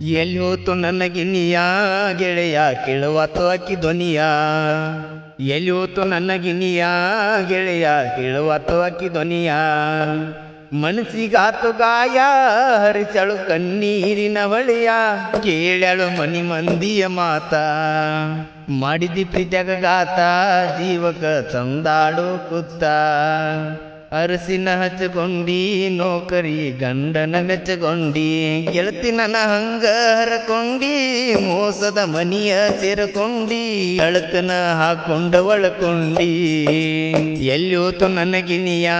ಎಲ್ಲಿ ಹೋತು ನನ್ನ ಗಿನಿಯ ಗೆಳೆಯ? ಕೇಳುವ ಅಕ್ಕಿ ಧ್ವನಿಯ? ಎಲ್ಲಿ ಹೋತು ನನ್ನ ಗಿನಿಯ ಗೆಳೆಯ? ಕೇಳುವ ಅಕ್ಕಿ ಧ್ವನಿಯ? ಮನಸ್ಸಿಗಾತು ಗಾಯ, ಹರಿಸಳು ಕಣ್ಣೀರಿನ ಬಳಿಯ ಕೇಳಳು ಮನಿ ಮಂದಿಯ ಮಾತ? ಮಾಡಿದಿ ಪ್ರೀತ್ಯಾಗ ಗಾತ? ಜೀವಕ ಚಂದಾಡು ಕುತ್ತ? ಅರಸಿನ ಹಚ್ಚಿಕೊಂಡಿ, ನೌಕರಿ ಗಂಡನ ಮೆಚ್ಚಕೊಂಡಿ ಗೆಳತಿನ ಹಂಗ ಹರಕೊಂಡಿ ಮೋಸದ ಮನಿಯ ಸೇರಕೊಂಡಿ, ಅಳತನ ಹಾಕೊಂಡ ಒಳಕೊಂಡಿ. ಎಲ್ಲಿಯೋತು ನನಗಿನಿಯಾ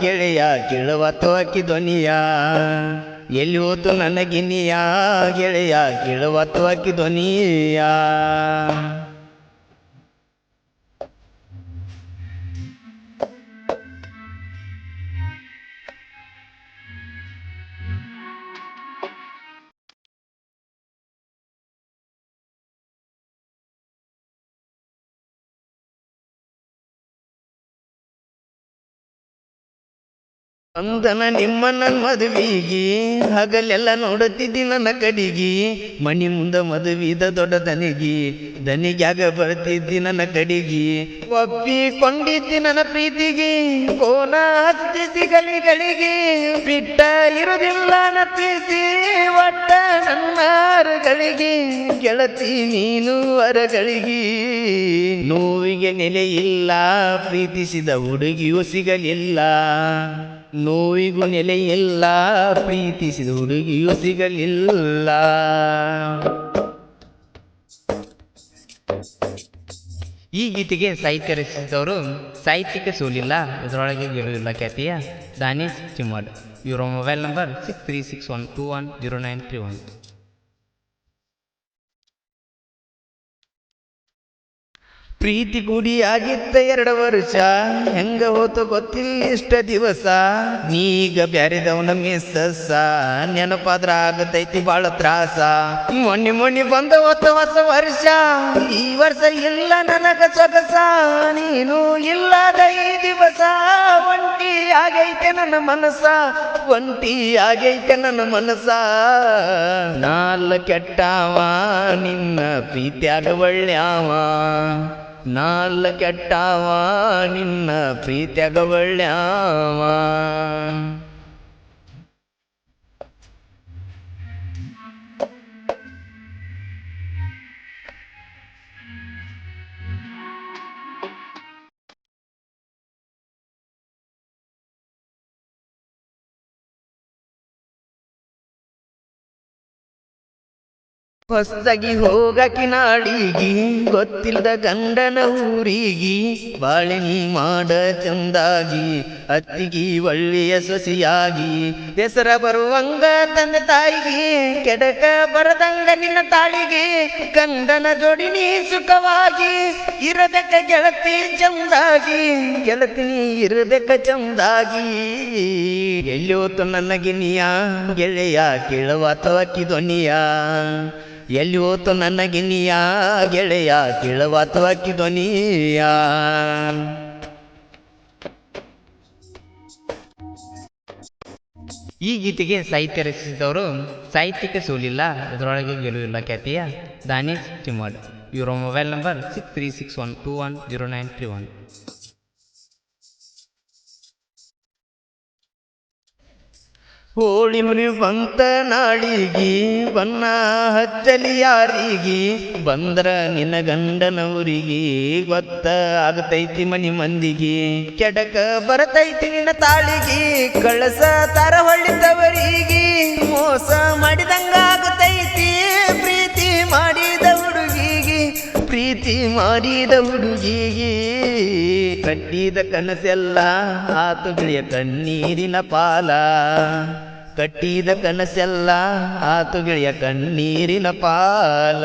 ಗೆಳೆಯ ಕೇಳುವ ತೋಕಿ ಧ್ವನಿಯ? ಎಲ್ಲಿ ಹೋತು ನನ್ನ ಗಿನಿಯ ಗೆಳೆಯ ಕೇಳುವ ತೋಕಿ ಧ್ವನಿಯ? ಅಂದನ ನಿಮ್ಮ ನನ್ನ ಮದುವೆಗೆ, ಹಗಲೆಲ್ಲ ನೋಡುತ್ತಿದ್ದಿ ನನ್ನ ಕಡಿಗಿ. ಮಣಿ ಮುಂದ ಮದುವಿದ ದೊಡ್ಡ ದನಿಗೆ, ದನಿಗ್ಯಾಗ ಬರ್ತಿದ್ದಿ ನನ್ನ ಕಡಿಗಿ. ಒಪ್ಪಿಕೊಂಡಿದ್ದಿ ನನ್ನ ಪ್ರೀತಿಗೆ, ಕೋನ ಹತ್ತಿಸಿ ಗಲಿಗಳಿಗೆ. ಬಿಟ್ಟ ಇರುವುದಿಲ್ಲ ನತ್ತಿಸಿ ಒಟ್ಟ ನನ್ನರಗಳಿಗೆ ಗೆಳತಿ ನೀನು ಅರಗಳಿಗೆ. ನೋವಿಗೆ ನೆಲೆಯಿಲ್ಲ ಪ್ರೀತಿಸಿದ ಹುಡುಗಿಯೂ ಸಿಗಲಿಲ್ಲ. ನೋವಿಗೂ ನೆಲೆಯಿಲ್ಲ, ಪ್ರೀತಿಸಿದ ಹುಡುಗಿಯೂ ಸಿಗಲಿಲ್ಲ. ಈ ಗೀತೆಗೆ ಸಾಹಿತ್ಯ ರಚಿಸಿದವರು ಸಾಹಿತ್ಯಕ್ಕೆ ಸೋಲಿಲ್ಲ, ಇದರೊಳಗೆ ಗೆಲುವಿಲ್ಲ ಖ್ಯಾತಿಯ ದಾನೇಶ್ ಚಿಮ್ಮಡ್. ಇವರ mobile number six three six one two one zero nine three one ಪ್ರೀತಿ ಗುಡಿ ಆಗಿತ್ತ ಎರಡು ವರ್ಷ, ಹೆಂಗ ಹೋತು ಗೊತ್ತಿಲ್ಲ ಇಷ್ಟ ದಿವಸ. ನೀಗ ಬ್ಯಾರಿದವನ ಮಿಸ್ಸಸ್ಸ, ನೆನಪಾದ್ರ ಆಗತೈತಿ ಬಾಳ ತ್ರಾಸ. ಮೊನ್ನೆ ಮೊನ್ನೆ ಬಂದ ಹೊತ್ತ ಹೊಸ ವರ್ಷ, ಈ ವರ್ಷ ಇಲ್ಲ ನನಗ ಸೊಗಸ. ನೀನು ಇಲ್ಲದ ಈ ದಿವಸ, ಒಂಟಿ ಆಗೈತೆ ನನ್ನ ಮನಸ್ಸ, ಒಂಟಿ ಆಗೈತೆ ನನ್ನ ಮನಸ್ಸ. ನಾಲ್ ಕೆಟ್ಟವ, ನಿನ್ನ ಪ್ರೀತಿಯಾಗ ಒಳ್ಳ್ಯಾವ. ನಾಲ್ ಕೆಟ್ಟವ ನಿನ್ನ ಪ್ರೀತ್ಯಾಗ ಒಳ್ಳ್ಯಾವ. ಹೊಸದಾಗಿ ಹೋಗಕಿ ನಾಡಿಗಿ ಗೊತ್ತಿಲ್ಲದ ಗಂಡನ ಊರಿಗಿ ಬಾಳೆನಿ ಮಾಡ ಚಂದಾಗಿ ಅತ್ತಿಗಿ ಒಳ್ಳೆಯ ಸೊಸಿಯಾಗಿ. ಹೆಸರ ಬರುವಂಗ ತಂದೆ ತಾಯಿಗೆ, ಕೆಡಕ ಬರದಂಗ ನಿನ್ನ ತಾಳಿಗೆ. ಗಂಡನ ಜೋಡಿ ನೀ ಸುಖವಾಗಿ ಇರಬೇಕ ಗೆಳತಿ ಚಂದಾಗಿ. ಗೆಳತಿನಿ ಇರಬೇಕ ಚಂದಾಗಿ. ಎಲ್ಲೋ ನನ್ನ ಗಿನಿಯ ಗೆಳೆಯ ಕೇಳುವ ತವಕಿ ಧ್ವನಿಯ ಎಲ್ಲಿ ಹೋತು ನನ್ನ ಗಿನಿಯ ಗೆಳೆಯ, ಕೇಳುವ ಅಥವಾ ಧ್ವನಿಯ ಈ ಗೀತೆಗೆ ಸಾಹಿತ್ಯ ರಚಿಸಿದವರು ಸಾಹಿತ್ಯಕ್ಕೆ ಸೋಲಿಲ್ಲ ಇದರೊಳಗೆ ಗೆಲುವಿಲ್ಲ ಖ್ಯಾತಿಯ ದಾನೇಶ್ ತಿಮ್ಮಡ್ ಇವರ mobile number six three six one two one zero nine three one. Holi ಬಂತ ನಾಳಿಗಿ ಬನ್ನ ಹಚ್ಚಲಿ ಯಾರಿಗಿ? ಬಂದ್ರ ನಿನ್ನ ಗಂಡನವರಿಗೆ ಗೊತ್ತ ಆಗತೈತಿ ಮನಿ ಮಂದಿಗಿ. ಕೆಡಕ ಬರತೈತಿ ನಿನ್ನ ತಾಳಿಗಿ, ಕಳಸ ತರ ಹೊಳ್ಳಿದವರಿಗೆ ಮೋಸ ಮಾಡಿದಂಗ ಆಗತೈತಿ ಪ್ರೀತಿ ಮಾಡಿದ ಹುಡುಗಿಗಿ. ಪ್ರೀತಿ ಮಾಡಿದ ಹುಡುಗಿಗಿ ಕಟ್ಟಿದ ಕನಸೆಲ್ಲ ಆತು ಬಿಳಿಯ ಕಣ್ಣೀರಿನ ಪಾಲ. ಕಟ್ಟಿದ ಕನಸೆಲ್ಲ ಆತು ಗೆಳೆಯ ಕಣ್ಣೀರಿನ ಪಾಲ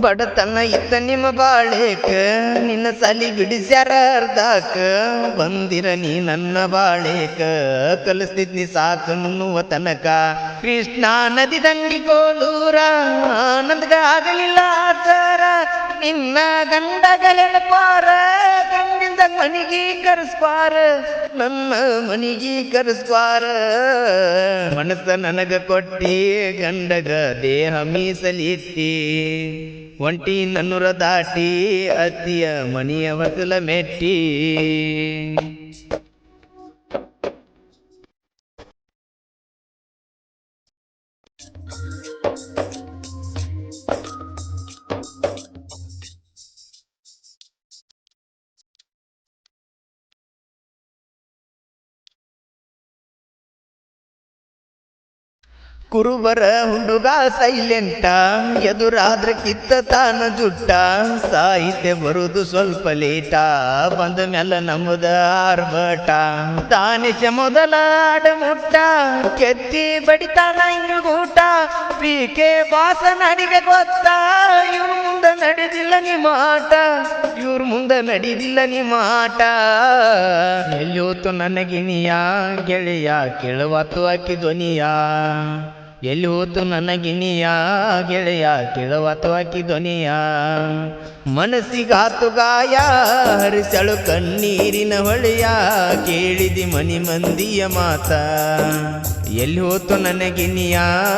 ಬಡತನ ಇತ್ತ ನಿಮ್ಮ ಬಾಳೇಕ ನಿನ್ನ ಸಲಿ ಬಿಡಿಸ್ಯಾರ ಅರ್ಧಾಕ. ಬಂದಿರ ನೀ ನನ್ನ ಬಾಳೇಕ ಕಲಿಸ್ತಿದ್ನಿ ಸಾಕು ನುಣ್ಣುವ ತನಕ. ಕೃಷ್ಣ ನದಿ ತಂಗಿ ಕೋಲೂರ. ಆನಂದಗ ಆಗಲಿಲ್ಲ ಆಚಾರ. ನಿನ್ನ ಗಂಡಗಲೆನ ಪಾರ. ಗಂಡಿಂದ ಮನಿಗಿ ಕರೆಸ್ಪಾರ. ನನ್ನ ಮನಿಗೆ ಕರೆಸ್ಪಾರ. ಮನಸ್ಸ ನನಗ ಕೊಟ್ಟಿ, ಗಂಡಗ ದೇಹ ಮೀಸಲಿತ್ತಿ ಒಂಟಿ ನನ್ನೂರ ದಾಟಿ ಅತ್ತಿಯ ಮನಿಯ ಹೊಸಲ ಮೆಟ್ಟಿ. ಕುರುಬರ ಹುಡುಗ ಸೈಲೆಂಟ, ಎದುರಾದ್ರೆ ಕಿತ್ತ ತಾನ ಜುಟ್ಟ, ಸಾಹಿತ್ಯ ಬರುದು ಸ್ವಲ್ಪ ಲೇಟ, ಬಂದ ಮೇಲೆ ನಮ್ಮದ ಆರ್ಭಟ. ತಾನಿಶ ಮೊದಲ ಆಡಮುಟ್ಟ ಕೆತ್ತಿ ಬಡಿತಾನ ಪಿ ಪೀಕೆ ಬಾಸ ನಡಿಗೆ ಗೊತ್ತ, ಇವ್ರ ಮುಂದ ನಡೆದಿಲ್ಲ ನಿಮ್ಮ ಆಟ ಇವ್ರ ಮುಂದೆ ನಡೆದಿಲ್ಲ ನಿಮ್ಮ ಆಟ ಎಲ್ಲಿಯೋತು ನನಗಿನಿಯ ಗೆಳೆಯ, ಕೇಳುವತ್ತು ಅಕ್ಕಿ ಧ್ವನಿಯ. ಎಲ್ಲಿ ಹೋತು ನನ್ನ ಗಿಣಿಯ ಗೆಳೆಯ ಕೇಳುವತ್ತು ಅಕ್ಕಿ ಧ್ವನಿಯ ಮನಸ್ಸಿಗಾತು ಗಾಯ, ಹರಿಸಳು ಕಣ್ಣೀರಿನ ಹೊಳೆಯ, ಕೇಳಿದಿ ಮನಿ ಮಂದಿಯ ಮಾತ. ಎಲ್ಲಿ ಹೋತು ನನ್ನ